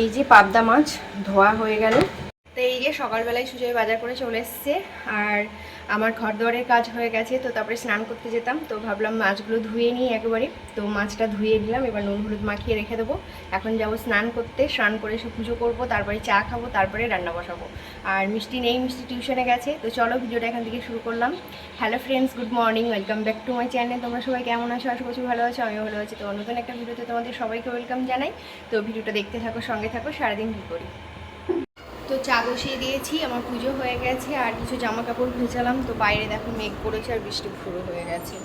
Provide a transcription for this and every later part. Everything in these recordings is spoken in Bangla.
এই যে পাবদা মাছ ধোয়া হয়ে গেল। তো এই যে সকালবেলায় সুজয় বাজার করে চলে এসছে, আর আমার ঘর দুয়ারের কাজ হয়ে গেছে, তো তারপরে স্নান করতে যেতাম, তো ভাবলাম মাছগুলো ধুয়ে নিই একেবারে। তো মাছটা ধুয়ে দিলাম এবার নুন হলুদ মাখিয়ে রেখে দেবো। এখন যাব স্নান করতে, স্নান করে এসে পুজো করব, তারপরে চা খাব, তারপরে রান্না বসাবো। আর মিষ্টি নেই, মিষ্টি টিউশনে গেছে, তো চলো ভিডিওটা এখান থেকে শুরু করলাম। Hello friends good morning welcome back to my channel তোমরা সবাই কেমন আছো? আশা করছি ভালো আছো, আমিও ভালো আছি। তো নতুন একটা ভিডিওতে তোমাদের সবাইকে ওয়েলকাম জানাই। তো ভিডিওটা দেখতে থাকো, সঙ্গে থাকো, সারাদিন কী করি? তো চা বসিয়ে দিয়েছি, আমার পুজো হয়ে গেছে, আর কিছু জামা কাপড় ভেজালাম, তো বাইরে দেখো মেঘ করেছে আর বৃষ্টি শুরু হয়ে গেছে।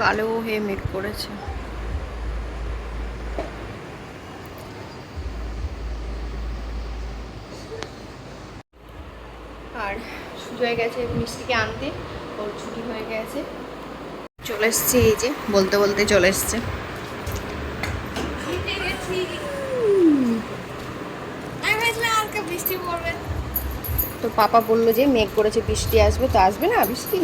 কালো হয়ে মেঘ করেছে। আর সুজয় গেছে মিষ্টিকে আনতে, ওর ছুটি হয়ে গেছে। চলে এসছে, এই যে বলতে বলতে চলে এসছে বৃষ্টি পড়বে তো পাপা বলল যে মেঘ করেছে বৃষ্টি আসবে তো আসবে না বৃষ্টি?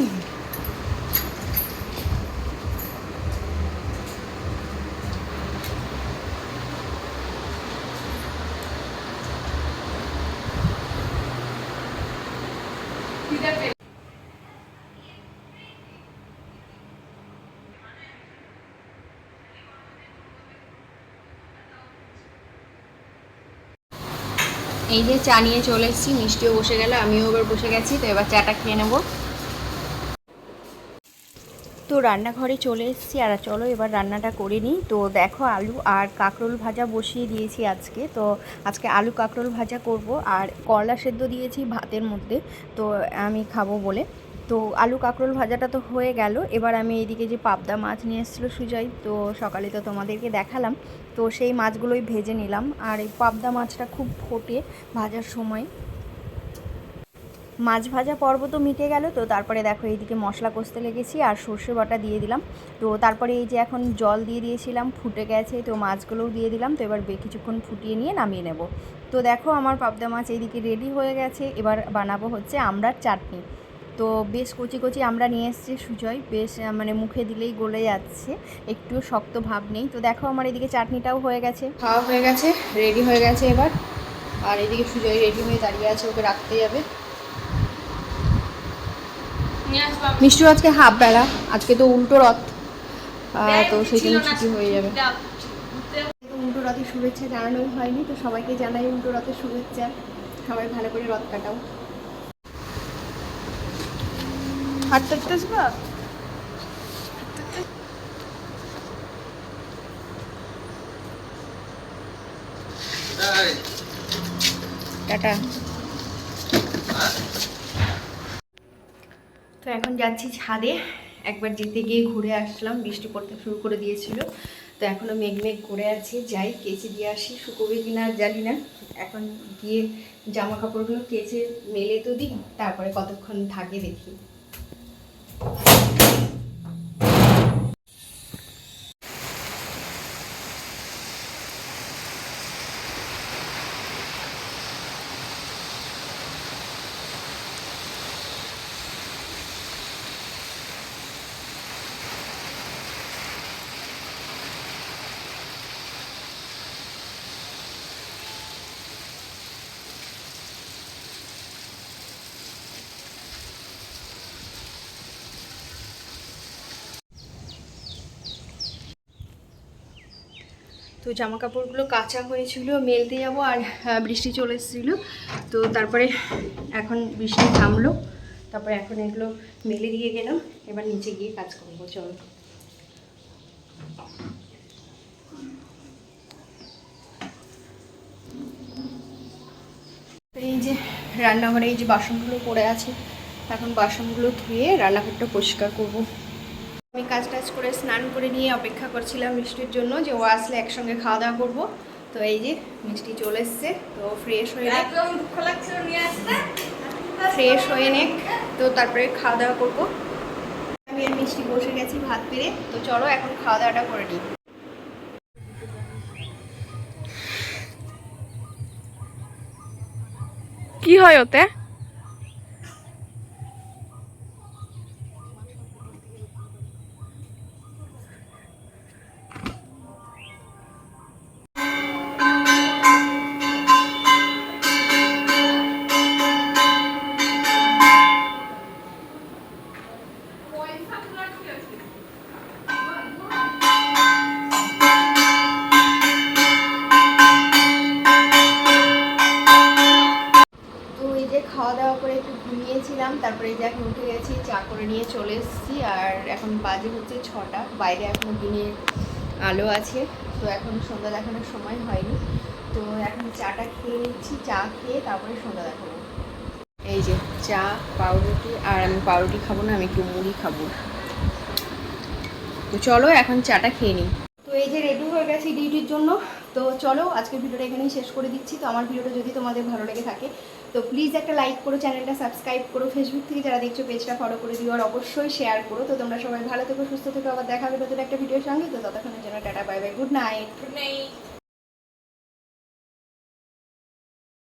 এই যে চা নিয়ে চলে এসেছি, মিষ্টিও বসে গেল, আমিও এবার বসে গেছি, তো এবার চাটা খেয়ে নেব। তো রান্নাঘরে চলে এসেছি, আর চলো এবার রান্নাটা করে নিই। তো দেখো আলু আর কাঁকরোল ভাজা বসিয়ে দিয়েছি আজকে। তো আজকে আলু কাঁকরোল ভাজা করব, আর করলা সেদ্ধ দিয়েছি ভাতের মধ্যে, তো আমি খাব বলে। তো আলু কাঁকরোল ভাজাটা তো হয়ে গেল। এবার আমি এইদিকে যে পাবদা মাছ নিয়ে এসেছিল সুজয়, তো সকালে তো তোমাদেরকে দেখালাম। তো সেই মাছগুলোই ভেজে নিলাম। আর এই পাবদা মাছটা খুব ফোটে ভাজার সময়। মাছ ভাজা পর্ব তো মিটে গেল, তো তারপরে দেখো এইদিকে মশলা কষতে লেগেছি আর সর্ষে বাটা দিয়ে দিলাম। তো তারপরে এই যে এখন জল দিয়ে দিয়েছিলাম, ফুটে গেছে, তো মাছগুলোও দিয়ে দিলাম। তো এবার কিছুক্ষণ ফুটিয়ে নিয়ে নামিয়ে নেব। তো দেখো আমার পাবদা মাছ এইদিকে রেডি হয়ে গেছে। এবার বানাবো হচ্ছে আমড়ার চাটনি। তো বেশ কচি কচি আমরা নিয়ে এসেছি সুজয়। বেশ মানে মুখে দিলেই গলে যাচ্ছে। একটুও শক্ত ভাব নেই। তো দেখো আমার এদিকে চাটনিটাও হয়ে গেছে। খাওয়া হয়ে গেছে রেডি হয়ে গেছে এবার। আর এদিকে সুজয় রেডি হয়ে দাঁড়িয়ে আছে ওকে রাখতে যাবে। মিষ্টি আজকে হাফ বেলা আজকে তো উল্টো রথ। তো সেই জন্য ছুটি হয়ে যাবে। উল্টো রথের শুভেচ্ছা জানানোই হয়নি তো সবাইকে জানাই উল্টো রথের শুভেচ্ছা। সবাই ভালো করে রথ কাটাও। হাঁটতে হাঁটতে আসবা টাটা। তো এখন যাচ্ছি ছাদে। একবার যেতে গিয়ে ঘুরে আসলাম। বৃষ্টি পড়তে শুরু করে দিয়েছিল। তো এখনও মেঘ মেঘ করে আছে। যাই কেচে দিয়ে আসি। শুকোবে কিনা জানি না। এখন গিয়ে জামা কাপড়গুলো কেচে মেলে তো দিই। তারপরে কতক্ষণ থাকে দেখি। Thank you. তো জামা কাপড়গুলো কাঁচা হয়েছিল, মেলতে যাব আর বৃষ্টি চলে এসেছিল। তো তারপরে এখন বৃষ্টি থামলো, তারপরে এখন এগুলো মেলে দিয়ে গেলাম, এবার নিচে গিয়ে কাজ করব, চলো। এই যে রান্নাঘরে এই যে বাসনগুলো পড়ে আছে, এখন বাসনগুলো ধুয়ে রান্নাঘরটা পরিষ্কার করব। আমি কাজ টাজ করে স্নান করে নিয়ে অপেক্ষা করছিলাম মিষ্টির জন্য যে ও আসলে একসঙ্গে খাওয়া দাওয়া করব। তো এই যে মিষ্টি চলে এসছে তো ফ্রেশ হয়ে নেক। ফ্রেশ হয়ে নেক তো তারপরে খাওয়া দাওয়া করব। আমি আর মিষ্টি বসে গেছি ভাত পেরে তো চলো এখন খাওয়া দাওয়াটা করে নিই। কি হয় ওতে? ঘুমিয়েছিলাম, তারপরে যে এখন উঠে গেছি, চা করে নিয়ে চলে এসেছি, আর এখন বাজে হচ্ছে ছটা, বাইরে এখনও দিনের আলো আছে, তো এখন সন্ধ্যা দেখানোর সময় হয়নি, তো এখন চাটা খেয়ে নিচ্ছি, চা খেয়ে তারপরে সন্ধ্যা দেখাবো। এই যে চা, পাউরুটি, আর আমি পাউরুটি খাব না, আমি একটু মুড়ি খাব। তো চলো এখন চাটা খেয়ে নিই। তো এই যে রেডি হয়ে গেছি ডিউটির জন্য, তো চলো আজকের ভিডিওটা এখানেই শেষ করে দিচ্ছি, তো আমার ভিডিওটা যদি তোমাদের ভালো লেগে থাকে তো প্লিজ একটা লাইক করো চ্যানেলটা সাবস্ক্রাইব করো। ফেসবুক থেকে যারা দেখছ পেজটা ফলো করে দিও আর অবশ্যই শেয়ার করো। তো তোমরা সবাই ভালো থেকো, সুস্থ থেকো। আবার দেখা হবে নতুন একটা ভিডিওর সঙ্গে। তো ততক্ষণের জন্য tata bye bye good night good night